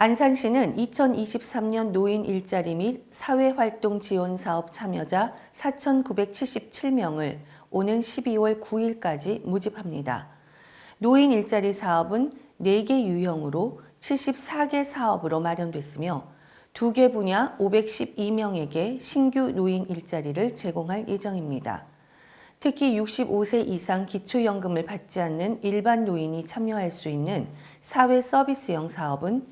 안산시는 2023년 노인 일자리 및 사회활동 지원 사업 참여자 4,977명을 오는 12월 9일까지 모집합니다. 노인 일자리 사업은 4개 유형으로 74개 사업으로 마련됐으며 2개 분야 512명에게 신규 노인 일자리를 제공할 예정입니다. 특히 65세 이상 기초연금을 받지 않는 일반 노인이 참여할 수 있는 사회 서비스형 사업은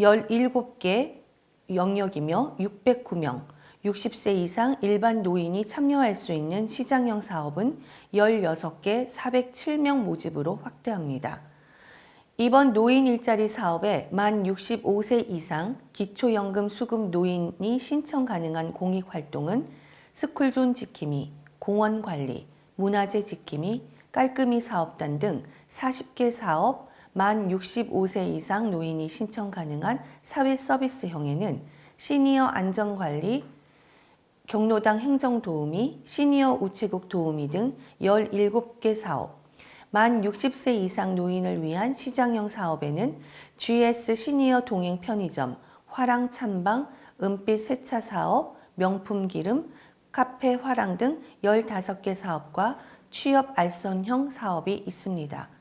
17개 영역이며 609명, 60세 이상 일반 노인이 참여할 수 있는 시장형 사업은 16개 407명 모집으로 확대합니다. 이번 노인 일자리 사업에 만 65세 이상 기초연금 수급 노인이 신청 가능한 공익 활동은 스쿨존 지킴이, 공원 관리, 문화재 지킴이, 깔끔히 사업단 등 40개 사업, 만 65세 이상 노인이 신청 가능한 사회 서비스형에는 시니어 안전관리, 경로당 행정도우미, 시니어 우체국 도우미 등 17개 사업, 만 60세 이상 노인을 위한 시장형 사업에는 GS 시니어 동행 편의점, 화랑 찬방, 은빛 세차 사업, 명품 기름, 카페 화랑 등 15개 사업과 취업 알선형 사업이 있습니다.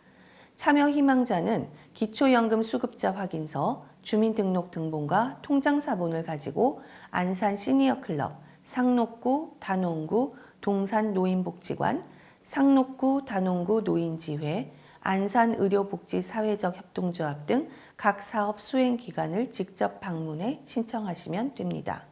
참여 희망자는 기초연금 수급자 확인서, 주민등록 등본과 통장사본을 가지고 안산 시니어클럽, 상록구, 단원구, 동산 노인복지관, 상록구, 단원구 노인지회, 안산의료복지사회적 협동조합 등 각 사업 수행 기관을 직접 방문해 신청하시면 됩니다.